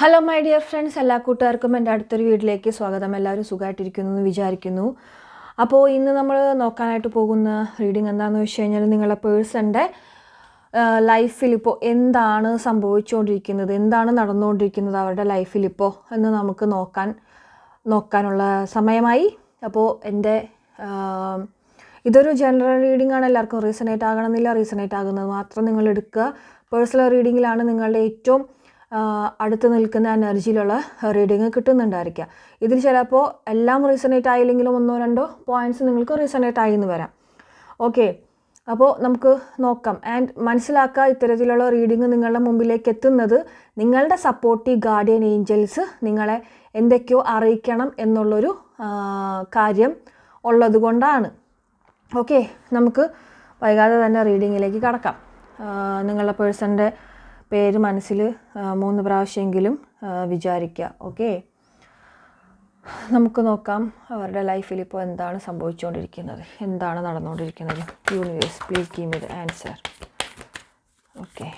Hello my dear friends എല്ലാ കൂട്ടുകാർക്കും എന്റെ അടുത്തൊരു വീട്ടിലേക്ക് സ്വാഗതം. എല്ലാവരും സുഖമായിട്ടിരിക്കുന്നു എന്ന് വിചാരിക്കുന്നു. അപ്പോൾ ഇന്ന് നമ്മൾ നോക്കാനായിട്ട് പോകുന്ന റീഡിംഗ് എന്താണെന്ന് വെച്ച് കഴിഞ്ഞാൽ നിങ്ങളുടെ പേഴ്സന്റെ ലൈഫിൽ ഇപ്പോൾ എന്താണ് സംഭവിച്ചുകൊണ്ടിരിക്കുന്നത്? എന്താണ് നടന്നുകൊണ്ടിരിക്കുന്നത് അവരുടെ ലൈഫിൽ ഇപ്പോൾ എന്ന് നമുക്ക് നോക്കാൻ നോക്കാനുള്ള സമയമായി. അപ്പോൾ എന്റെ ഇതൊരു ജനറൽ റീഡിംഗ് ആണ്. എല്ലാവർക്കും റീസണേറ്റ് ആകണമെന്നില്ല റീസണേറ്റ് ആകുന്നത് മാത്രം നിങ്ങൾ എടുക്കുക. പേഴ്സണൽ റീഡിങ്ങിലാണ് നിങ്ങളുടെ ഏറ്റവും അടുത്ത് നിൽക്കുന്ന എനർജിയിലുള്ള റീഡിങ് കിട്ടുന്നുണ്ടായിരിക്കുക ഇതിൽ ചിലപ്പോൾ എല്ലാം റീസണേറ്റ് ആയില്ലെങ്കിലും ഒന്നോ രണ്ടോ പോയിന്റ്സ് നിങ്ങൾക്ക് റീസണേറ്റ് ആയി എന്ന് വരാം. ഓക്കെ അപ്പോൾ നമുക്ക് നോക്കാം. ആൻഡ് മനസ്സിലാക്കുക ഇത്തരത്തിലുള്ള റീഡിങ് നിങ്ങളുടെ മുമ്പിലേക്ക് എത്തുന്നത് നിങ്ങളുടെ സപ്പോർട്ടീവ് ഗാർഡിയൻ ഏഞ്ചൽസ് നിങ്ങളെ എന്തൊക്കെയോ അറിയിക്കണം എന്നുള്ളൊരു കാര്യം ഉള്ളത് കൊണ്ടാണ് ഓക്കെ നമുക്ക് വൈകാതെ തന്നെ റീഡിങ്ങിലേക്ക് കടക്കാം. നിങ്ങളുടെ പേഴ്സന്റെ പേര് മനസ്സിൽ മൂന്ന് പ്രാവശ്യമെങ്കിലും വിചാരിക്കുക. ഓക്കെ? നമുക്ക് നോക്കാം അവരുടെ ലൈഫിൽ ഇപ്പോൾ എന്താണ് സംഭവിച്ചുകൊണ്ടിരിക്കുന്നത്. എന്താണ് നടന്നുകൊണ്ടിരിക്കുന്നത്? Universe please give me answer okay?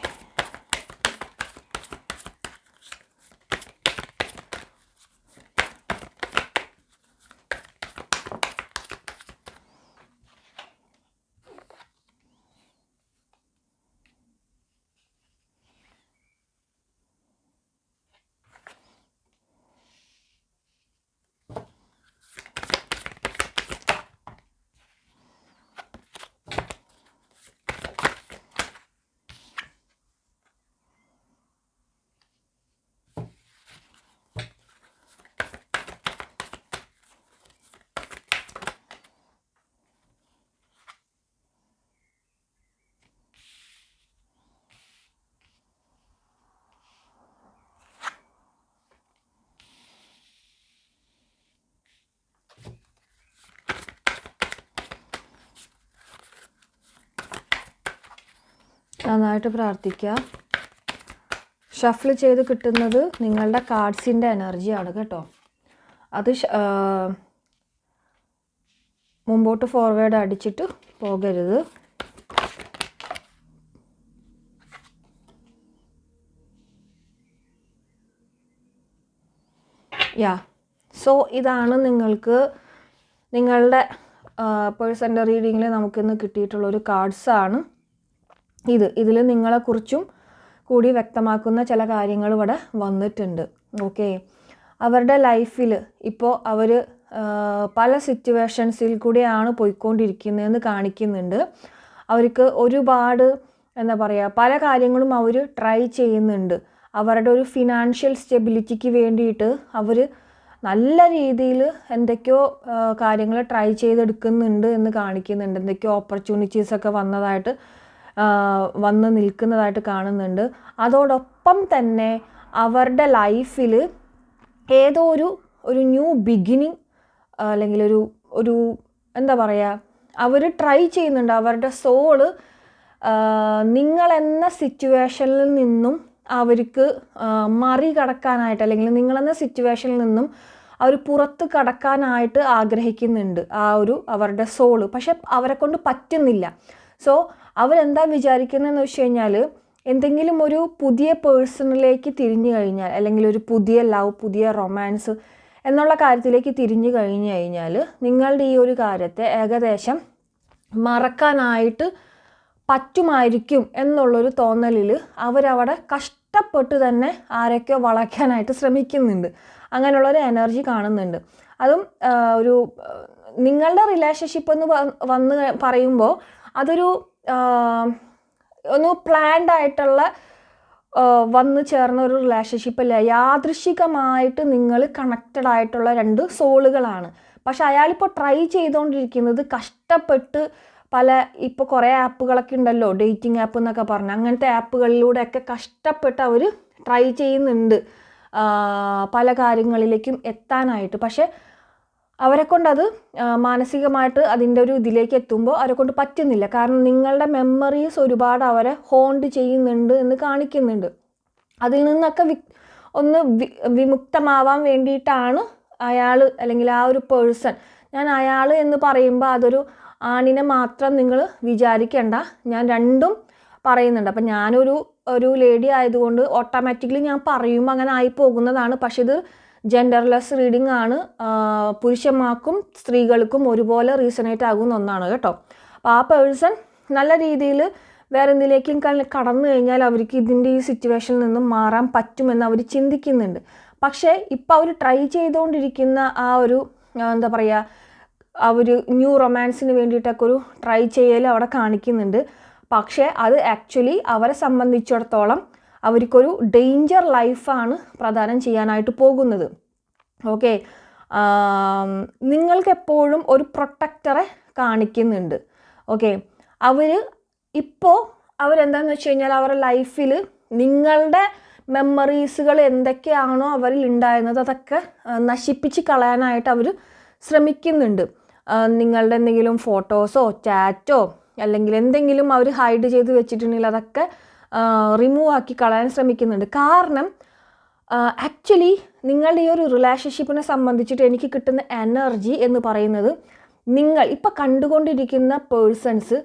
നന്നായിട്ട് പ്രാർത്ഥിക്കുക. ഷഫിൾ ചെയ്ത് കിട്ടുന്നത് നിങ്ങളുടെ കാർഡ്സിന്റെ എനർജിയാണ് കേട്ടോ. അത് മുമ്പോട്ട് ഫോർവേഡ് അടിച്ചിട്ട് പോകരുത്. യാ സോ ഇതാണ് നിങ്ങൾക്ക് നിങ്ങളുടെ പേഴ്സന്റെ റീഡിങ്ങിൽ നമുക്കിന്ന് കിട്ടിയിട്ടുള്ള ഒരു കാർഡ്സാണ്. ഇത് ഇതിൽ നിങ്ങളെക്കുറിച്ചും കൂടി വ്യക്തമാക്കുന്ന ചില കാര്യങ്ങൾ ഇവിടെ വന്നിട്ടുണ്ട്. ഓക്കെ അവരുടെ ലൈഫിൽ ഇപ്പോൾ അവർ പല സിറ്റുവേഷൻസിൽ കൂടിയാണ് പോയിക്കൊണ്ടിരിക്കുന്നതെന്ന് കാണിക്കുന്നുണ്ട്. അവർക്ക് ഒരുപാട് എന്താ പറയുക പല കാര്യങ്ങളും അവർ ട്രൈ ചെയ്യുന്നുണ്ട്. അവരുടെ ഒരു ഫിനാൻഷ്യൽ സ്റ്റെബിലിറ്റിക്ക് വേണ്ടിയിട്ട് അവർ നല്ല രീതിയിൽ എന്തൊക്കെയോ കാര്യങ്ങൾ ട്രൈ ചെയ്തെടുക്കുന്നുണ്ട് എന്ന് കാണിക്കുന്നുണ്ട്. എന്തൊക്കെയോ ഓപ്പർച്യൂണിറ്റീസ് ഒക്കെ വന്നതായിട്ട് വന്ന് നിൽക്കുന്നതായിട്ട് കാണുന്നുണ്ട്. അതോടൊപ്പം തന്നെ അവരുടെ ലൈഫിൽ ഏതോ ഒരു ഒരു ന്യൂ ബിഗിനിങ് അല്ലെങ്കിൽ ഒരു ഒരു എന്താ പറയുക അവർ ട്രൈ ചെയ്യുന്നുണ്ട്. അവരുടെ സോൾ നിങ്ങളെന്ന സിറ്റുവേഷനിൽ നിന്നും അവർക്ക് മറികടക്കാനായിട്ട് അല്ലെങ്കിൽ നിങ്ങളെന്ന സിറ്റുവേഷനിൽ നിന്നും അവർ പുറത്ത് കടക്കാനായിട്ട് ആഗ്രഹിക്കുന്നുണ്ട് ആ ഒരു അവരുടെ സോൾ. പക്ഷെ അവരെ കൊണ്ട് പറ്റുന്നില്ല. സോ അവരെന്താ വിചാരിക്കുന്നതെന്ന് വെച്ച് കഴിഞ്ഞാൽ എന്തെങ്കിലും ഒരു പുതിയ പേഴ്സണിലേക്ക് തിരിഞ്ഞു കഴിഞ്ഞാൽ അല്ലെങ്കിൽ ഒരു പുതിയ ലവ് പുതിയ റൊമാൻസ് എന്നുള്ള കാര്യത്തിലേക്ക് തിരിഞ്ഞു കഴിഞ്ഞു കഴിഞ്ഞാൽ നിങ്ങളുടെ ഈ ഒരു കാര്യത്തെ ഏകദേശം മറക്കാനായിട്ട് പറ്റുമായിരിക്കും എന്നുള്ളൊരു തോന്നലിൽ അവരവിടെ കഷ്ടപ്പെട്ട് തന്നെ ആരൊക്കെയോ വളയ്ക്കാനായിട്ട് ശ്രമിക്കുന്നുണ്ട്. അങ്ങനെയുള്ളൊരു എനർജി കാണുന്നുണ്ട്. അതും ഒരു നിങ്ങളുടെ റിലേഷൻഷിപ്പ് എന്ന് വന്ന് പറയുമ്പോൾ അതൊരു ഒന്ന് പ്ലാൻഡ് ആയിട്ടുള്ള വന്ന് ചേർന്ന ഒരു റിലേഷൻഷിപ്പ് അല്ല യാദൃശികമായിട്ട് നിങ്ങൾ കണക്റ്റഡ് ആയിട്ടുള്ള രണ്ട് സോളുകളാണ്. പക്ഷെ അയാളിപ്പോൾ ട്രൈ ചെയ്തുകൊണ്ടിരിക്കുന്നത് കഷ്ടപ്പെട്ട് പല ഇപ്പോൾ കുറേ ആപ്പുകളൊക്കെ ഉണ്ടല്ലോ ഡേറ്റിംഗ് ആപ്പ് എന്നൊക്കെ പറഞ്ഞ്. അങ്ങനത്തെ ആപ്പുകളിലൂടെയൊക്കെ കഷ്ടപ്പെട്ട് അവർ ട്രൈ ചെയ്യുന്നുണ്ട്. പല കാര്യങ്ങളിലേക്കും എത്താനായിട്ട്. പക്ഷേ അവരെ കൊണ്ടത് മാനസികമായിട്ട് അതിന്റെ ഒരു ഇതിലേക്ക് എത്തുമ്പോൾ അവരെ കൊണ്ട് പറ്റുന്നില്ല. കാരണം നിങ്ങളുടെ മെമ്മറീസ് ഒരുപാട് അവരെ ഹോണ്ട് ചെയ്യുന്നുണ്ട് എന്ന് കാണിക്കുന്നുണ്ട്. അതിൽ നിന്നൊക്കെ വി ഒന്ന് വിമുക്തമാവാൻ വേണ്ടിയിട്ടാണ് അയാൾ അല്ലെങ്കിൽ ആ ഒരു പേഴ്സൺ ഞാൻ അയാൾ എന്ന് പറയുമ്പോൾ അതൊരു ആണിനെ മാത്രം നിങ്ങൾ വിചാരിക്കേണ്ട. ഞാൻ രണ്ടും പറയുന്നുണ്ട്. അപ്പം ഞാനൊരു ഒരു ലേഡി ആയതുകൊണ്ട് ഓട്ടോമാറ്റിക്കലി ഞാൻ പറയുമ്പോൾ അങ്ങനെ ആയി പോകുന്നതാണ്. പക്ഷേ ഇത് ജെൻഡർലെസ് റീഡിംഗ് ആണ് പുരുഷന്മാർക്കും സ്ത്രീകൾക്കും ഒരുപോലെ റീസണേറ്റ് ആകുന്ന ഒന്നാണ് കേട്ടോ. അപ്പോൾ ആ പേഴ്സൺ നല്ല രീതിയിൽ വേറെ എന്തിലേക്കും കടന്നു കഴിഞ്ഞാൽ അവർക്ക് ഇതിന്റെ ഈ സിറ്റുവേഷനിൽ നിന്നും മാറാൻ പറ്റുമെന്ന് അവർ ചിന്തിക്കുന്നുണ്ട്. പക്ഷേ ഇപ്പോൾ അവർ ട്രൈ ചെയ്തുകൊണ്ടിരിക്കുന്ന ആ ഒരു എന്താ പറയുക ആ ഒരു ന്യൂ റൊമാൻസിന് വേണ്ടിയിട്ടൊക്കെ ഒരു ട്രൈ ചെയ്യൽ അവിടെ കാണിക്കുന്നുണ്ട്. പക്ഷേ അത് ആക്ച്വലി അവരെ സംബന്ധിച്ചിടത്തോളം അവർക്കൊരു ഡേഞ്ചർ ലൈഫാണ് പ്രദാനം ചെയ്യാനായിട്ട് പോകുന്നത്. ഓക്കെ നിങ്ങൾക്ക് എപ്പോഴും ഒരു പ്രൊട്ടക്ടറെ കാണിക്കുന്നുണ്ട്. ഓക്കെ അവർ ഇപ്പോൾ അവരെന്താണെന്ന് വെച്ച് കഴിഞ്ഞാൽ അവരുടെ ലൈഫിൽ നിങ്ങളുടെ മെമ്മറീസുകൾ എന്തൊക്കെയാണോ അവരിൽ ഉണ്ടായിരുന്നത് അതൊക്കെ നശിപ്പിച്ച് കളയാനായിട്ട് അവർ ശ്രമിക്കുന്നുണ്ട്. നിങ്ങളുടെ എന്തെങ്കിലും ഫോട്ടോസോ ചാറ്റോ അല്ലെങ്കിൽ എന്തെങ്കിലും അവർ ഹൈഡ് ചെയ്ത് വെച്ചിട്ടുണ്ടെങ്കിൽ അതൊക്കെ റിമൂവ് ആക്കി കളയാൻ ശ്രമിക്കുന്നുണ്ട്. കാരണം ആക്ച്വലി നിങ്ങളുടെ ഈ ഒരു റിലേഷൻഷിപ്പിനെ സംബന്ധിച്ചിട്ട് എനിക്ക് കിട്ടുന്ന എനർജി എന്ന് പറയുന്നത് നിങ്ങൾ ഇപ്പോൾ കണ്ടുകൊണ്ടിരിക്കുന്ന പേഴ്സൺസ്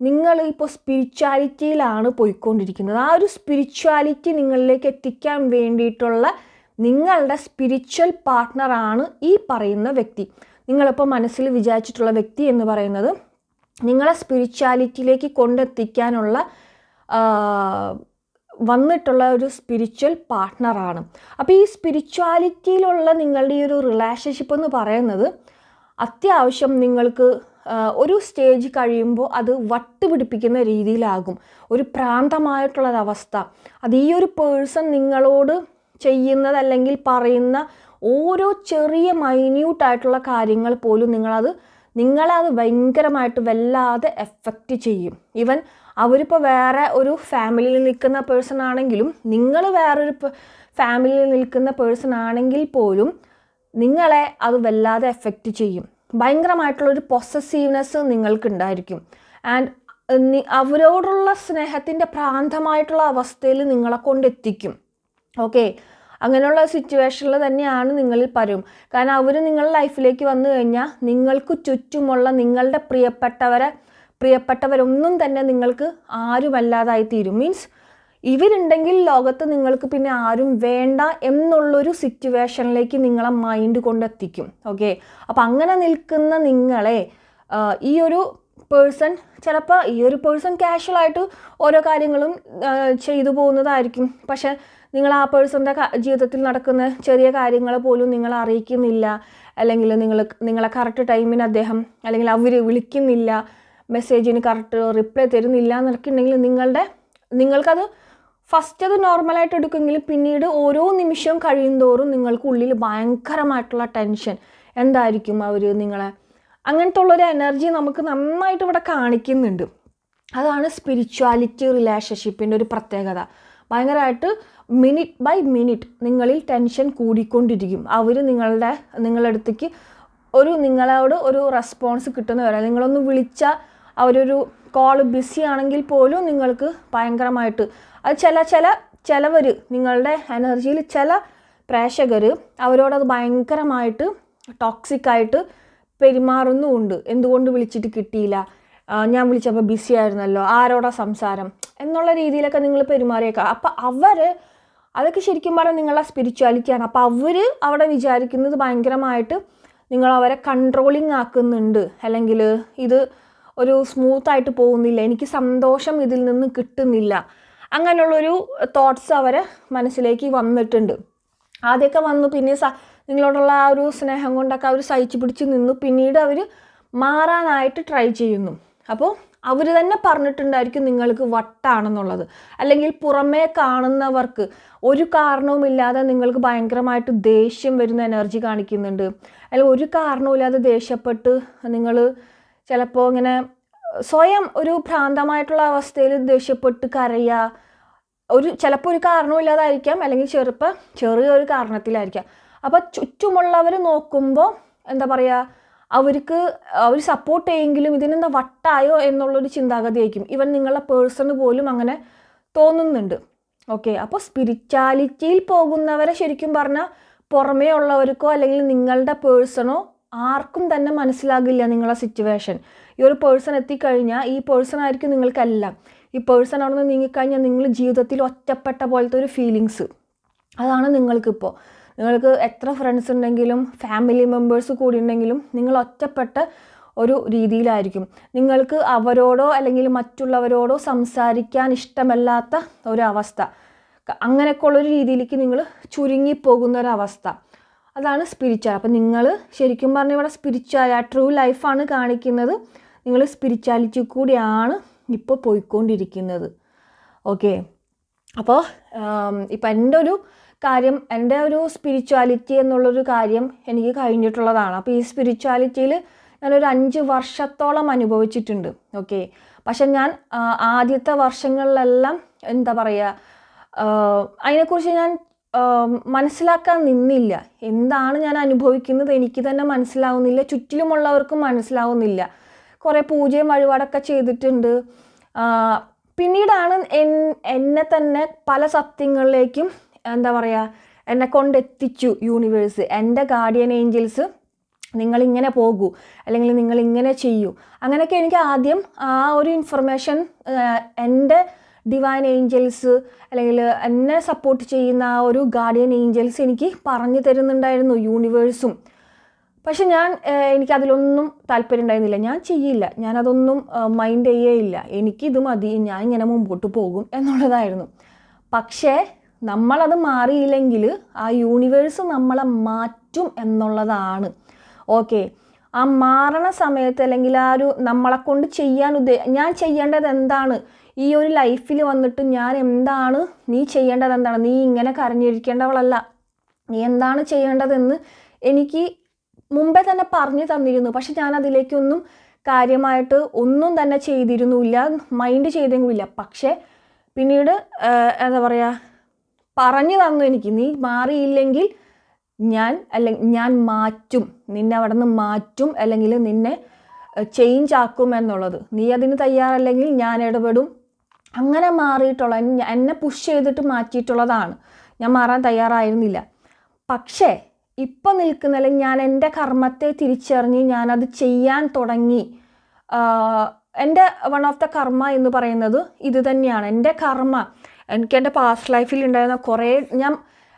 നിങ്ങൾ ഇപ്പോൾ സ്പിരിച്വാലിറ്റിയിലാണ് പോയിക്കൊണ്ടിരിക്കുന്നത്. ആ ഒരു സ്പിരിച്വാലിറ്റി നിങ്ങളിലേക്ക് എത്തിക്കാൻ വേണ്ടിയിട്ടുള്ള നിങ്ങളുടെ സ്പിരിച്വൽ പാർട്ട്ണറാണ് ഈ പറയുന്ന വ്യക്തി. നിങ്ങളിപ്പോൾ മനസ്സിൽ വിചാരിച്ചിട്ടുള്ള വ്യക്തി എന്ന് പറയുന്നത് നിങ്ങളെ സ്പിരിച്വാലിറ്റിയിലേക്ക് കൊണ്ടെത്തിക്കാനുള്ള വന്നിട്ടുള്ള ഒരു സ്പിരിച്വൽ പാർട്ട്ണറാണ് അപ്പോൾ ഈ സ്പിരിച്വാലിറ്റിയിലുള്ള നിങ്ങളുടെ ഈ ഒരു റിലേഷൻഷിപ്പ് എന്ന് പറയുന്നത് അത്യാവശ്യം നിങ്ങൾക്ക് ഒരു സ്റ്റേജ് കഴിയുമ്പോൾ അത് വട്ടുപിടിപ്പിക്കുന്ന രീതിയിലാകും. ഒരു പ്രാന്തമായിട്ടുള്ളൊരവസ്ഥ അത് ഈ ഒരു പേഴ്സൺ നിങ്ങളോട് ചെയ്യുന്നത് അല്ലെങ്കിൽ പറയുന്ന ഓരോ ചെറിയ മൈന്യൂട്ടായിട്ടുള്ള കാര്യങ്ങൾ പോലും നിങ്ങളത് അത് ഭയങ്കരമായിട്ട് വല്ലാതെ എഫക്റ്റ് ചെയ്യും. ഈവൻ അവരിപ്പോൾ വേറെ ഒരു ഫാമിലിയിൽ നിൽക്കുന്ന പേഴ്സൺ ആണെങ്കിലും നിങ്ങൾ വേറൊരു ഫാമിലിയിൽ നിൽക്കുന്ന പേഴ്സൺ ആണെങ്കിൽ പോലും നിങ്ങളെ അത് വല്ലാതെ എഫക്റ്റ് ചെയ്യും. ഭയങ്കരമായിട്ടുള്ളൊരു പൊസസീവ്നെസ് നിങ്ങൾക്കുണ്ടായിരിക്കും. ആൻഡ് അവരോടുള്ള സ്നേഹത്തിന്റെ പ്രാന്തമായിട്ടുള്ള അവസ്ഥയിൽ നിങ്ങളെ കൊണ്ടെത്തിക്കും. ഓക്കെ അങ്ങനെയുള്ള സിറ്റുവേഷനിൽ തന്നെയാണ് നിങ്ങളിൽ പറയും കാരണം അവർ നിങ്ങളുടെ ലൈഫിലേക്ക് വന്നു കഴിഞ്ഞാൽ നിങ്ങൾക്ക് ചുറ്റുമുള്ള നിങ്ങളുടെ പ്രിയപ്പെട്ടവരെ പ്രിയപ്പെട്ടവരൊന്നും തന്നെ നിങ്ങൾക്ക് ആരുമല്ലാതായി തീരും. മീൻസ് ഇവരുണ്ടെങ്കിൽ ലോകത്ത് നിങ്ങൾക്ക് പിന്നെ ആരും വേണ്ട എന്നുള്ളൊരു സിറ്റുവേഷനിലേക്ക് നിങ്ങളെ മൈൻഡ് കൊണ്ടെത്തിക്കും. ഓക്കെ അപ്പം അങ്ങനെ നിൽക്കുന്ന നിങ്ങളെ ഈ ഒരു പേഴ്സൺ ചിലപ്പോൾ ഈ ഒരു പേഴ്സൺ കാഷ്വലായിട്ട് ഓരോ കാര്യങ്ങളും ചെയ്തു പോകുന്നതായിരിക്കും. പക്ഷേ നിങ്ങൾ ആ പേഴ്സന്റെ ജീവിതത്തിൽ നടക്കുന്ന ചെറിയ കാര്യങ്ങൾ പോലും നിങ്ങൾ അറിയിക്കുന്നില്ല. അല്ലെങ്കിൽ നിങ്ങൾ നിങ്ങളെ കറക്റ്റ് ടൈമിന് അദ്ദേഹം അല്ലെങ്കിൽ അവർ വിളിക്കുന്നില്ല. മെസ്സേജിന് കറക്റ്റ് റിപ്ലൈ തരുന്നില്ല എന്നൊക്കെയുണ്ടെങ്കിൽ നിങ്ങളുടെ നിങ്ങൾക്കത് ഫസ്റ്റ് അത് നോർമലായിട്ട് എടുക്കുമെങ്കിലും പിന്നീട് ഓരോ നിമിഷവും കഴിയുന്തോറും നിങ്ങൾക്ക് ഉള്ളിൽ ഭയങ്കരമായിട്ടുള്ള ടെൻഷൻ എന്തായിരിക്കും അവർ നിങ്ങളെ? അങ്ങനത്തെ ഉള്ളൊരു എനർജി നമുക്ക് നന്നായിട്ട് ഇവിടെ കാണിക്കുന്നുണ്ട്. അതാണ് സ്പിരിച്വാലിറ്റി റിലേഷൻഷിപ്പിന്റെ ഒരു പ്രത്യേകത. ഭയങ്കരമായിട്ട് മിനിറ്റ് ബൈ മിനിറ്റ് നിങ്ങളിൽ ടെൻഷൻ കൂടിക്കൊണ്ടിരിക്കും. അവർ നിങ്ങളുടെ നിങ്ങളുടെ അടുത്തേക്ക് ഒരു നിങ്ങളോട് ഒരു റെസ്പോൺസ് കിട്ടുന്നവരെ നിങ്ങളൊന്ന് വിളിച്ചാൽ അവരൊരു കോൾ ബിസി ആണെങ്കിൽ പോലും നിങ്ങൾക്ക് ഭയങ്കരമായിട്ട് അത് ചില ചില ചിലവർ നിങ്ങളുടെ എനർജിയിൽ ചില പ്രേക്ഷകർ അവരോടത് ഭയങ്കരമായിട്ട് ടോക്സിക്കായിട്ട് പെരുമാറുന്നുമുണ്ട്. എന്തുകൊണ്ട് വിളിച്ചിട്ട് കിട്ടിയില്ല? ഞാൻ വിളിച്ചപ്പോൾ ബിസി ആയിരുന്നല്ലോ ആരോടാ സംസാരം? എന്നുള്ള രീതിയിലൊക്കെ നിങ്ങൾ പെരുമാറിയേക്കാം. അപ്പം അവർ അതൊക്കെ ശരിക്കും പറഞ്ഞാൽ നിങ്ങളുടെ സ്പിരിച്വാലിറ്റിയാണ് അപ്പോൾ അവർ അവിടെ വിചാരിക്കുന്നത് ഭയങ്കരമായിട്ട് നിങ്ങൾ അവരെ കൺട്രോളിങ് ആക്കുന്നുണ്ട്. അല്ലെങ്കിൽ ഇത് ഒരു സ്മൂത്തായിട്ട് പോകുന്നില്ല. എനിക്ക് സന്തോഷം ഇതിൽ നിന്ന് കിട്ടുന്നില്ല. അങ്ങനെയുള്ളൊരു തോട്ട്സ് അവരെ മനസ്സിലേക്ക് വന്നിട്ടുണ്ട്. ആദ്യമൊക്കെ വന്നു പിന്നെ സ നിങ്ങളോടുള്ള ആ ഒരു സ്നേഹം കൊണ്ടൊക്കെ അവർ സഹിച്ചു പിടിച്ച് നിന്നു. പിന്നീട് അവർ മാറാനായിട്ട് ട്രൈ ചെയ്യുന്നു. അപ്പോൾ അവർ തന്നെ പറഞ്ഞിട്ടുണ്ടായിരിക്കും നിങ്ങൾക്ക് വട്ടാണെന്നുള്ളത്. അല്ലെങ്കിൽ പുറമേ കാണുന്നവർക്ക് ഒരു കാരണവുമില്ലാതെ നിങ്ങൾക്ക് ഭയങ്കരമായിട്ട് ദേഷ്യം വരുന്ന എനർജി കാണിക്കുന്നുണ്ട്. അല്ലെങ്കിൽ ഒരു കാരണവുമില്ലാതെ ദേഷ്യപ്പെട്ട് നിങ്ങൾ ചിലപ്പോൾ ഇങ്ങനെ സ്വയം ഒരു ഭ്രാന്തമായിട്ടുള്ള അവസ്ഥയിൽ ദേഷ്യപ്പെട്ട് കരയുക ഒരു ചിലപ്പോൾ ഒരു കാരണമില്ലാതായിരിക്കാം അല്ലെങ്കിൽ ചെറുപ്പം ചെറിയൊരു കാരണത്തിലായിരിക്കാം. അപ്പോൾ ചുറ്റുമുള്ളവർ നോക്കുമ്പോൾ എന്താ പറയുക അവർക്ക് അവർ സപ്പോർട്ട് ചെയ്യെങ്കിലും ഇതിനെന്താ വട്ടായോ എന്നുള്ളൊരു ചിന്താഗതിയായിരിക്കും. ഇവൻ നിങ്ങളെ പേഴ്സണ് പോലും അങ്ങനെ തോന്നുന്നുണ്ട്. ഓക്കെ അപ്പോൾ സ്പിരിച്വാലിറ്റിയിൽ പോകുന്നവരെ ശരിക്കും പറഞ്ഞാൽ പുറമേ ഉള്ളവർക്കോ അല്ലെങ്കിൽ നിങ്ങളുടെ പേഴ്സണോ ആർക്കും തന്നെ മനസ്സിലാകില്ല നിങ്ങളുടെ സിറ്റുവേഷൻ ഈ ഒരു പേഴ്സൺ എത്തിക്കഴിഞ്ഞാൽ ഈ പേഴ്സൺ ആയിരിക്കും നിങ്ങൾക്കെല്ലാം. ഈ പേഴ്സൺ അവിടെ നിന്ന് നീങ്ങിക്കഴിഞ്ഞാൽ നിങ്ങൾ ജീവിതത്തിൽ ഒറ്റപ്പെട്ട പോലത്തെ ഒരു ഫീലിങ്സ് അതാണ് നിങ്ങൾക്കിപ്പോൾ നിങ്ങൾക്ക് എത്ര ഫ്രണ്ട്സ് ഉണ്ടെങ്കിലും ഫാമിലി മെമ്പേഴ്സ് കൂടി ഉണ്ടെങ്കിലും നിങ്ങൾ ഒറ്റപ്പെട്ട ഒരു രീതിയിലായിരിക്കും. നിങ്ങൾക്ക് അവരോടോ അല്ലെങ്കിൽ മറ്റുള്ളവരോടോ സംസാരിക്കാൻ ഇഷ്ടമല്ലാത്ത ഒരവസ്ഥ അങ്ങനെയൊക്കെ ഉള്ളൊരു രീതിയിലേക്ക് നിങ്ങൾ ചുരുങ്ങിപ്പോകുന്ന ഒരവസ്ഥ അതാണ് സ്പിരിച്വൽ അപ്പം നിങ്ങൾ ശരിക്കും പറഞ്ഞാൽ ഇവിടെ സ്പിരിച്വൽ ആ ട്രൂ ലൈഫാണ് കാണിക്കുന്നത്. നിങ്ങൾ സ്പിരിച്വാലിറ്റി കൂടിയാണ് ഇപ്പോൾ പോയിക്കൊണ്ടിരിക്കുന്നത്. ഓക്കെ അപ്പോൾ ഇപ്പം എന്റെ ഒരു കാര്യം എന്റെ ഒരു സ്പിരിച്വാലിറ്റി എന്നുള്ളൊരു കാര്യം എനിക്ക് കഴിഞ്ഞിട്ടുള്ളതാണ്. അപ്പോൾ ഈ സ്പിരിച്വാലിറ്റിയിൽ ഞാനൊരു അഞ്ച് വർഷത്തോളം അനുഭവിച്ചിട്ടുണ്ട്. ഓക്കെ പക്ഷെ ഞാൻ ആദ്യത്തെ വർഷങ്ങളിലെല്ലാം എന്താ പറയുക അതിനെക്കുറിച്ച് ഞാൻ മനസ്സിലാക്കാൻ നിന്നില്ല. എന്താണ് ഞാൻ അനുഭവിക്കുന്നത് എനിക്ക് തന്നെ മനസ്സിലാവുന്നില്ല. ചുറ്റിലുമുള്ളവർക്കും മനസ്സിലാവുന്നില്ല. കുറേ പൂജയും വഴിപാടൊക്കെ ചെയ്തിട്ടുണ്ട്. പിന്നീടാണ് എന്നെ തന്നെ പല സത്യങ്ങളിലേക്കും എന്താ പറയുക എന്നെ കൊണ്ടെത്തിച്ചു യൂണിവേഴ്സ്. എന്റെ ഗാർഡിയൻ ഏഞ്ചൽസ് നിങ്ങളിങ്ങനെ പോകൂ. അല്ലെങ്കിൽ നിങ്ങളിങ്ങനെ ചെയ്യൂ. അങ്ങനെയൊക്കെ എനിക്ക് ആദ്യം ആ ഒരു ഇൻഫർമേഷൻ എന്റെ ഡിവൈൻ ഏഞ്ചൽസ് അല്ലെങ്കിൽ എന്നെ സപ്പോർട്ട് ചെയ്യുന്ന ആ ഒരു ഗാർഡിയൻ ഏഞ്ചൽസ് എനിക്ക് പറഞ്ഞു തരുന്നുണ്ടായിരുന്നു യൂണിവേഴ്സും പക്ഷെ ഞാൻ എനിക്കതിലൊന്നും താല്പര്യം ഉണ്ടായിരുന്നില്ല. ഞാൻ ചെയ്യില്ല. ഞാനതൊന്നും മൈൻഡ് ചെയ്യേയില്ല. എനിക്കിത് മതി. ഞാൻ ഇങ്ങനെ മുമ്പോട്ട് പോകും എന്നുള്ളതായിരുന്നു. പക്ഷേ നമ്മളത് മാറിയില്ലെങ്കിൽ ആ യൂണിവേഴ്സ് നമ്മളെ മാറ്റും എന്നുള്ളതാണ്. ഓക്കെ ആ മാറണ സമയത്ത് അല്ലെങ്കിൽ ആ ഒരു നമ്മളെ കൊണ്ട് ചെയ്യാൻ ഉദ്ദേ ഞാൻ ചെയ്യേണ്ടത് എന്താണ്? ഈ ഒരു ലൈഫിൽ വന്നിട്ട് ഞാൻ എന്താണ് നീ ചെയ്യേണ്ടത് എന്താണ്? നീ ഇങ്ങനെ കരഞ്ഞിരിക്കേണ്ടവളല്ല. നീ എന്താണ് ചെയ്യേണ്ടതെന്ന് എനിക്ക് മുമ്പേ തന്നെ പറഞ്ഞു തന്നിരുന്നു. പക്ഷെ ഞാൻ അതിലേക്കൊന്നും കാര്യമായിട്ട് ഒന്നും തന്നെ ചെയ്തിരുന്നില്ല. മൈൻഡ് ചെയ്തെങ്കിലില്ല പക്ഷേ പിന്നീട് എന്താ പറയുക പറഞ്ഞു തന്നു എനിക്ക്. നീ മാറിയില്ലെങ്കിൽ ഞാൻ അല്ലെങ്കിൽ ഞാൻ മാറ്റും. നിന്നെ അവിടെ നിന്ന് മാറ്റും അല്ലെങ്കിൽ നിന്നെ ചേഞ്ച് ആക്കും എന്നുള്ളത്. നീ അതിന് തയ്യാറല്ലെങ്കിൽ ഞാൻ ഇടപെടും. അങ്ങനെ മാറിയിട്ടുള്ള എന്നെ പുഷ് ചെയ്തിട്ട് മാറ്റിയിട്ടുള്ളതാണ്. ഞാൻ മാറാൻ തയ്യാറായിരുന്നില്ല. പക്ഷേ ഇപ്പം നിൽക്കുന്നതിൽ ഞാൻ എന്റെ കർമ്മത്തെ തിരിച്ചറിഞ്ഞ് ഞാനത് ചെയ്യാൻ തുടങ്ങി. എന്റെ വൺ ഓഫ് ദ കർമ്മ എന്ന് പറയുന്നത് ഇത് തന്നെയാണ്. എന്റെ കർമ്മ എനിക്ക് എന്റെ പാസ്റ്റ് ലൈഫിൽ ഉണ്ടായിരുന്ന കുറേ ഞാൻ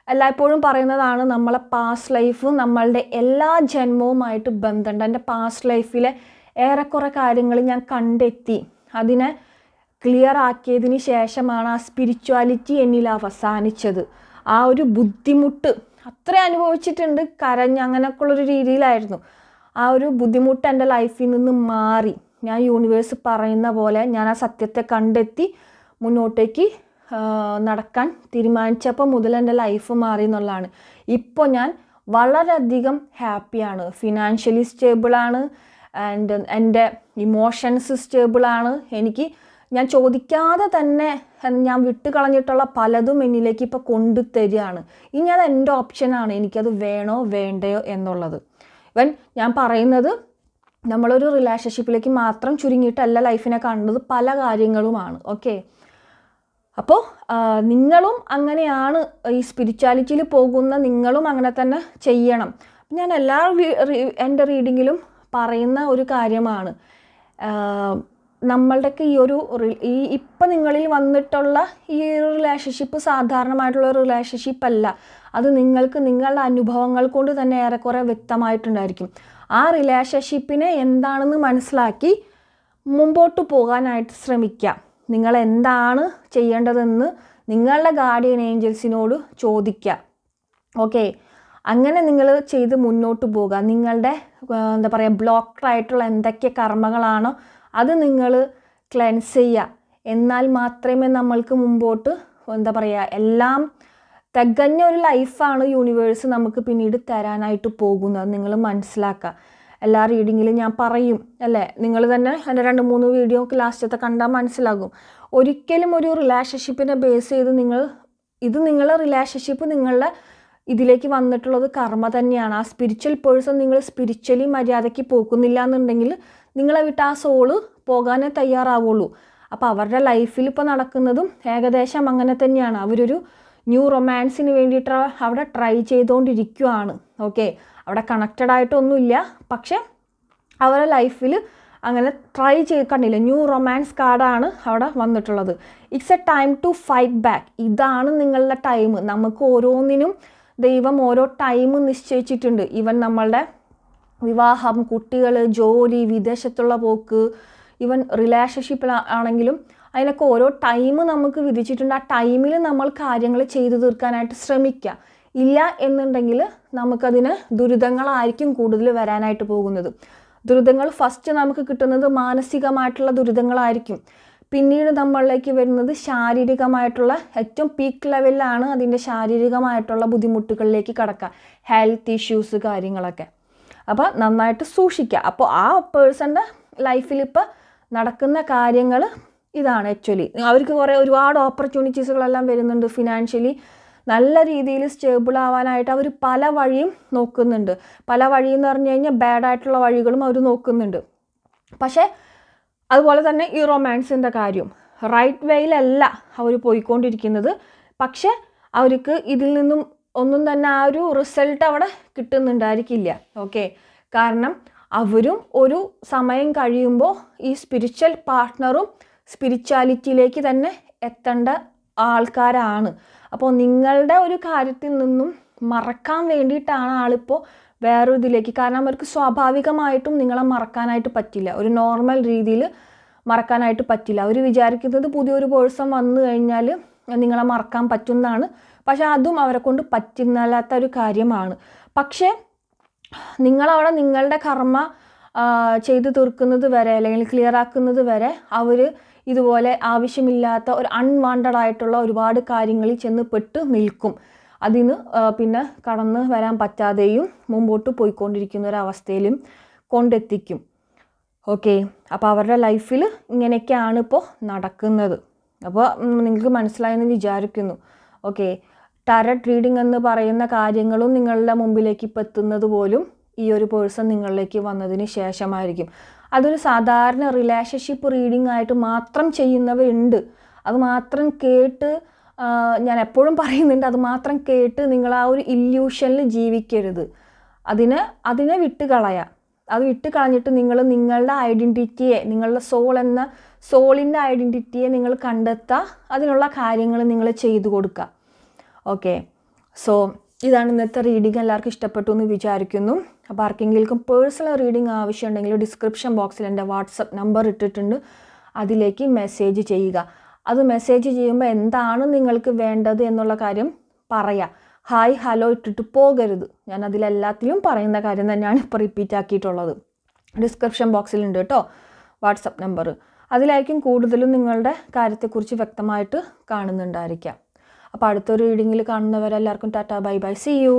എല്ലായ്പ്പോഴും പറയുന്നതാണ് നമ്മളെ പാസ്റ്റ് ലൈഫും നമ്മളുടെ എല്ലാ ജന്മവുമായിട്ട് ബന്ധമുണ്ട്. എന്റെ പാസ്റ്റ് ലൈഫിലെ ഏറെക്കുറെ കാര്യങ്ങൾ ഞാൻ കണ്ടെത്തി. അതിനെ ക്ലിയർ ആക്കിയതിന് ശേഷമാണ് ആ സ്പിരിച്വാലിറ്റി എന്നിൽ അവസാനിച്ചത്. ആ ഒരു ബുദ്ധിമുട്ട് അത്ര അനുഭവിച്ചിട്ടുണ്ട് കരഞ്ഞ് അങ്ങനെയൊക്കെയുള്ളൊരു രീതിയിലായിരുന്നു. ആ ഒരു ബുദ്ധിമുട്ട് എന്റെ ലൈഫിൽ നിന്ന് മാറി. ഞാൻ യൂണിവേഴ്സ് പറയുന്ന പോലെ ഞാൻ ആ സത്യത്തെ കണ്ടെത്തി മുന്നോട്ടേക്ക് നടക്കാൻ തീരുമാനിച്ചപ്പോൾ മുതൽ എന്റെ ലൈഫ് മാറി എന്നുള്ളതാണ്. ഇപ്പോൾ ഞാൻ വളരെയധികം ഹാപ്പിയാണ് ഫിനാൻഷ്യലി സ്റ്റേബിളാണ് ആൻഡ് എന്റെ ഇമോഷൻസ് സ്റ്റേബിളാണ് എനിക്ക് ഞാൻ ചോദിക്കാതെ തന്നെ ഞാൻ വിട്ട് കളഞ്ഞിട്ടുള്ള പലതും എന്നിലേക്ക് ഇപ്പോൾ കൊണ്ടു തരികയാണ് ഇനി അത് എന്റെ ഓപ്ഷനാണ് എനിക്കത് വേണോ വേണ്ടയോ എന്നുള്ളത്. ഇവൻ ഞാൻ പറയുന്നത് നമ്മളൊരു റിലേഷൻഷിപ്പിലേക്ക് മാത്രം ചുരുങ്ങിയിട്ടല്ല ലൈഫിനെ കാണുന്നത് പല കാര്യങ്ങളുമാണ്. ഓക്കെ അപ്പോൾ നിങ്ങളും അങ്ങനെയാണ് ഈ സ്പിരിച്വാലിറ്റിയിൽ പോകുന്ന നിങ്ങളും അങ്ങനെ തന്നെ ചെയ്യണം. ഞാൻ എല്ലാ എന്റെ റീഡിങ്ങിലും പറയുന്ന ഒരു കാര്യമാണ്. നമ്മളുടെയൊക്കെ ഈ ഒരു ഈ ഇപ്പം നിങ്ങളിൽ വന്നിട്ടുള്ള ഈ ഒരു റിലേഷൻഷിപ്പ് സാധാരണമായിട്ടുള്ള റിലേഷൻഷിപ്പ് അല്ല. അത് നിങ്ങൾക്ക് നിങ്ങളുടെ അനുഭവങ്ങൾ കൊണ്ട് തന്നെ ഏറെക്കുറെ വ്യക്തമായിട്ടുണ്ടായിരിക്കും. ആ റിലേഷൻഷിപ്പിനെ എന്താണെന്ന് മനസ്സിലാക്കി മുമ്പോട്ട് പോകാനായിട്ട് ശ്രമിക്കാം. നിങ്ങൾ എന്താണ് ചെയ്യേണ്ടതെന്ന് നിങ്ങളുടെ ഗാർഡിയൻ ഏഞ്ചൽസിനോട് ചോദിക്കുക ഓക്കെ അങ്ങനെ നിങ്ങൾ ചെയ്ത് മുന്നോട്ട് പോകുക നിങ്ങളുടെ എന്താ പറയുക ബ്ലോക്ക്ഡ് ആയിട്ടുള്ള എന്തൊക്കെ കർമ്മങ്ങളാണോ അത് നിങ്ങൾ ക്ലെൻസ് ചെയ്യുക. എന്നാൽ മാത്രമേ നമ്മൾക്ക് മുമ്പോട്ട് എന്താ പറയുക എല്ലാം തികഞ്ഞ ഒരു ലൈഫാണ് യൂണിവേഴ്സ് നമുക്ക് പിന്നീട് തരാനായിട്ട് പോകുന്നത്. നിങ്ങൾ മനസ്സിലാക്കുക. എല്ലാ റീഡിങ്ങിലും ഞാൻ പറയും അല്ലേ? നിങ്ങൾ തന്നെ എന്റെ രണ്ട് മൂന്ന് വീഡിയോ ലാസ്റ്റത്തെ കണ്ടാൽ മനസ്സിലാകും. ഒരിക്കലും ഒരു റിലേഷൻഷിപ്പിനെ ബേസ് ചെയ്ത് നിങ്ങൾ ഇത് നിങ്ങളുടെ റിലേഷൻഷിപ്പ് നിങ്ങളുടെ ഇതിലേക്ക് വന്നിട്ടുള്ളത് കർമ്മ തന്നെയാണ്. ആ സ്പിരിച്വൽ പേഴ്സൺ നിങ്ങൾ സ്പിരിച്വലി മര്യാദയ്ക്ക് പോക്കുന്നില്ല എന്നുണ്ടെങ്കിൽ നിങ്ങളെ വിട്ട് ആ സോൾ പോകാനേ തയ്യാറാവുള്ളൂ. അപ്പോൾ അവരുടെ ലൈഫിൽ ഇപ്പോൾ നടക്കുന്നതും ഏകദേശം അങ്ങനെ തന്നെയാണ്. അവരൊരു ന്യൂ റൊമാൻസിന് വേണ്ടിയിട്ട് അവിടെ ട്രൈ ചെയ്തുകൊണ്ടിരിക്കുകയാണ് ഓക്കെ അവിടെ കണക്റ്റഡ് ആയിട്ടൊന്നുമില്ല. പക്ഷെ അവരുടെ ലൈഫിൽ അങ്ങനെ ട്രൈ ചെയ്ത് കണ്ടില്ല. ന്യൂ റൊമാൻസ് കാർഡാണ് അവിടെ വന്നിട്ടുള്ളത്. It's a time to fight back ഇതാണ് നിങ്ങളുടെ ടൈം നമുക്ക് ഓരോന്നിനും ദൈവം ഓരോ ടൈം നിശ്ചയിച്ചിട്ടുണ്ട്. ഈവൻ നമ്മളുടെ വിവാഹം കുട്ടികൾ ജോലി വിദേശത്തുള്ള പോക്ക് ഈവൻ റിലേഷൻഷിപ്പിൽ ആണെങ്കിലും അതിനൊക്കെ ഓരോ ടൈം നമുക്ക് വിധിച്ചിട്ടുണ്ട്. ആ ടൈമിൽ നമ്മൾ കാര്യങ്ങൾ ചെയ്തു തീർക്കാനായിട്ട് ശ്രമിക്കുക ഇല്ല എന്നുണ്ടെങ്കിൽ നമുക്കതിന് ദുരിതങ്ങളായിരിക്കും കൂടുതൽ വരാനായിട്ട് പോകുന്നത്. ദുരിതങ്ങൾ ഫസ്റ്റ് നമുക്ക് കിട്ടുന്നത് മാനസികമായിട്ടുള്ള ദുരിതങ്ങളായിരിക്കും. പിന്നീട് നമ്മളിലേക്ക് വരുന്നത് ശാരീരികമായിട്ടുള്ള ഏറ്റവും പീക്ക് ലെവലിലാണ് അതിന്റെ ശാരീരികമായിട്ടുള്ള ബുദ്ധിമുട്ടുകളിലേക്ക് കടക്കുക ഹെൽത്ത് ഇഷ്യൂസ് കാര്യങ്ങളൊക്കെ. അപ്പോൾ നന്നായിട്ട് സൂക്ഷിക്കുക അപ്പോൾ ആ പേഴ്സന്റെ ലൈഫിൽ ഇപ്പോൾ നടക്കുന്ന കാര്യങ്ങൾ ഇതാണ് ആക്ച്വലി അവർക്ക് കുറേ ഒരുപാട് ഓപ്പർച്യൂണിറ്റീസുകളെല്ലാം വരുന്നുണ്ട് ഫിനാൻഷ്യലി നല്ല രീതിയിൽ സ്റ്റേബിൾ ആവാനായിട്ട് അവർ പല വഴിയും നോക്കുന്നുണ്ട്. പല വഴി എന്ന് പറഞ്ഞു കഴിഞ്ഞാൽ ബാഡായിട്ടുള്ള വഴികളും അവർ നോക്കുന്നുണ്ട്. പക്ഷേ അതുപോലെ തന്നെ ഈ റൊമാൻസിന്റെ കാര്യം. റൈറ്റ് വേയിലല്ല അവർ പോയിക്കൊണ്ടിരിക്കുന്നത്. പക്ഷേ അവർക്ക് ഇതിൽ നിന്നും ഒന്നും തന്നെ ആ ഒരു റിസൾട്ട് അവിടെ കിട്ടുന്നുണ്ടായിരിക്കില്ല. ഓക്കെ കാരണം അവരും ഒരു സമയം കഴിയുമ്പോൾ ഈ സ്പിരിച്വൽ പാർട്ട്ണറും സ്പിരിച്വാലിറ്റിയിലേക്ക് തന്നെ എത്തേണ്ട ആൾക്കാരാണ്. അപ്പോൾ നിങ്ങളുടെ ഒരു കാര്യത്തിൽ നിന്നും മറക്കാൻ വേണ്ടിയിട്ടാണ് ആളിപ്പോൾ വേറൊരു ഇതിലേക്ക്. കാരണം അവർക്ക് സ്വാഭാവികമായിട്ടും നിങ്ങളെ മറക്കാനായിട്ട് പറ്റില്ല. ഒരു നോർമൽ രീതിയിൽ മറക്കാനായിട്ട് പറ്റില്ല. അവർ വിചാരിക്കുന്നത് പുതിയൊരു പേഴ്സൺ വന്നു കഴിഞ്ഞാൽ നിങ്ങളെ മറക്കാൻ പറ്റുന്നതാണ്. പക്ഷെ അതും അവരെ കൊണ്ട് പറ്റുന്നില്ലാത്ത ഒരു കാര്യമാണ്. പക്ഷേ നിങ്ങളവിടെ നിങ്ങളുടെ കർമ്മ ചെയ്തു തീർക്കുന്നത് വരെ അല്ലെങ്കിൽ ക്ലിയർ ആക്കുന്നത് വരെ അവർ ഇതുപോലെ ആവശ്യമില്ലാത്ത ഒരു അൺവാണ്ടഡ് ആയിട്ടുള്ള ഒരുപാട് കാര്യങ്ങളിൽ ചെന്ന് പെട്ട് നിൽക്കും. അതിന് പിന്നെ കടന്ന് വരാൻ പറ്റാതെയും മുമ്പോട്ട് പോയിക്കൊണ്ടിരിക്കുന്ന ഒരവസ്ഥയിലും കൊണ്ടെത്തിക്കും. ഓക്കെ. അപ്പോൾ അവരുടെ ലൈഫിൽ ഇങ്ങനെയൊക്കെയാണ് ഇപ്പോൾ നടക്കുന്നത്. അപ്പോൾ നിങ്ങൾക്ക് മനസ്സിലായെന്ന് വിചാരിക്കുന്നു. ഓക്കെ. ടാരറ്റ് റീഡിംഗ് എന്ന് പറയുന്ന കാര്യങ്ങളും നിങ്ങളുടെ മുമ്പിലേക്ക് ഇപ്പോൾ എത്തുന്നത് പോലും ഈ ഒരു പേഴ്സൺ നിങ്ങളിലേക്ക് വന്നതിന് ശേഷമായിരിക്കും. അതൊരു സാധാരണ റിലേഷൻഷിപ്പ് റീഡിംഗ് ആയിട്ട് മാത്രം ചെയ്യുന്നവരുണ്ട്. അത് മാത്രം കേട്ട് ഞാൻ എപ്പോഴും പറയുന്നുണ്ട് അത് മാത്രം കേട്ട് നിങ്ങൾ ആ ഒരു ഇല്യൂഷനിൽ ജീവിക്കരുത്. അതിനെ അതിനെ വിട്ട് കളയാം അത് വിട്ട് കളഞ്ഞിട്ട് നിങ്ങൾ നിങ്ങളുടെ ഐഡന്റിറ്റിയെ നിങ്ങളുടെ സോൾ എന്ന സോളിന്റെ ഐഡന്റിറ്റിയെ നിങ്ങൾ കണ്ടെത്തുക അതിനുള്ള കാര്യങ്ങൾ നിങ്ങൾ ചെയ്തു കൊടുക്കുക ഓക്കെ. സോ ഇതാണ് ഇന്നത്തെ റീഡിങ് എല്ലാവർക്കും ഇഷ്ടപ്പെട്ടു എന്ന് വിചാരിക്കുന്നു. അപ്പോൾ ആർക്കെങ്കിലും പേഴ്സണൽ റീഡിംഗ് ആവശ്യമുണ്ടെങ്കിൽ ഡിസ്ക്രിപ്ഷൻ ബോക്സിൽ എന്റെ വാട്സപ്പ് നമ്പർ ഇട്ടിട്ടുണ്ട്. അതിലേക്ക് മെസ്സേജ് ചെയ്യുക. അത് മെസ്സേജ് ചെയ്യുമ്പോൾ എന്താണ് നിങ്ങൾക്ക് വേണ്ടത് എന്നുള്ള കാര്യം പറയാം. ഹായ് ഹലോ ഇട്ടിട്ട് പോകരുത്. ഞാൻ അതിലെല്ലാത്തിലും പറയുന്ന കാര്യം തന്നെയാണ് ഇപ്പോൾ റിപ്പീറ്റ് ആക്കിയിട്ടുള്ളത്. ഡിസ്ക്രിപ്ഷൻ ബോക്സിലുണ്ട് കേട്ടോ. വാട്സപ്പ് നമ്പർ അതിലായിരിക്കും കൂടുതലും നിങ്ങളുടെ കാര്യത്തെക്കുറിച്ച് വ്യക്തമായിട്ട് കാണുന്നുണ്ടായിരിക്കാം അപ്പോൾ അടുത്തൊരു റീഡിങ്ങിൽ കാണുന്നവരെല്ലാവർക്കും tata bye bye see you